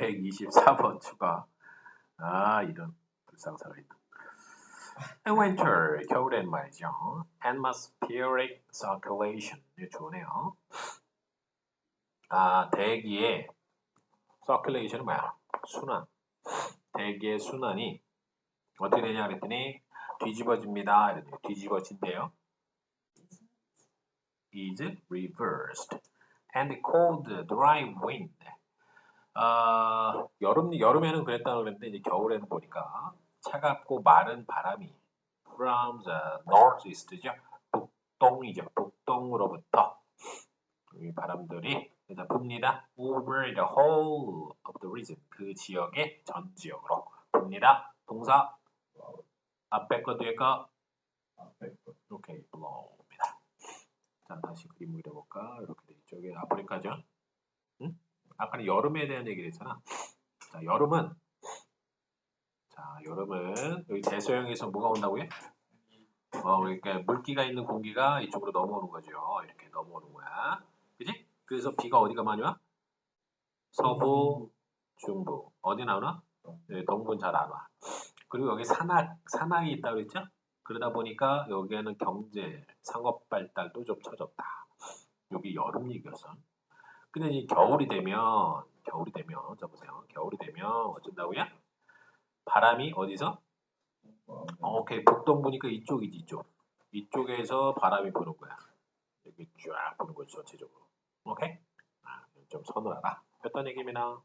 124번 추가. 아, 이런 불상사가 있다. And winter, 겨울엔 말이죠. Atmospheric circulation. 이거 좋네요. 아, 대기의 circulation은 뭐야? 순환. 대기의 순환이 어떻게 되냐 그랬더니 뒤집어집니다. 이랬더니 뒤집어진대요. is reversed. And cold, dry wind. 아, 여름, 여름에는 그랬다 그랬는데 이제 겨울에는 보니까 차갑고 마른 바람이 from the northeast죠. 북동이죠. 북동으로부터 이 바람들이 그래서 붑니다. over the whole of the region. 그 지역의 전 지역으로 붑니다. 동사 앞에 거 뒤에 거 오케이 blow입니다. 자 다시 그림 그려볼까? 이렇게. 이게 아프리카죠. 응? 아까는 여름에 대한 얘기를 했잖아. 자 여름은 자 여름은 여기 대서양에서 뭐가 온다고요? 어 그러니까 물기가 있는 공기가 이쪽으로 넘어오는 거죠. 이렇게 넘어오는 거야. 그지? 그래서 비가 어디가 많이 와? 서부, 중부. 어디 나오나? 네, 동부는 잘 안 와. 그리고 여기 산악, 산악이 있다고 그랬죠? 그러다 보니까 여기에는 경제, 상업 발달도 좀 처졌다. 여기 여름 얘기였어. 근데 이 겨울이 되면, 겨울이 되면, 자 보세요. 겨울이 되면 어쩐다고요? 바람이 어디서? 어, 오케이. 북동부니까 이쪽이지, 이쪽. 이쪽에서 바람이 부는 거야. 여기 쫙 부는 거죠, 전체적으로. 오케이? 아, 좀 서늘하다. 어떤 얘기입니다.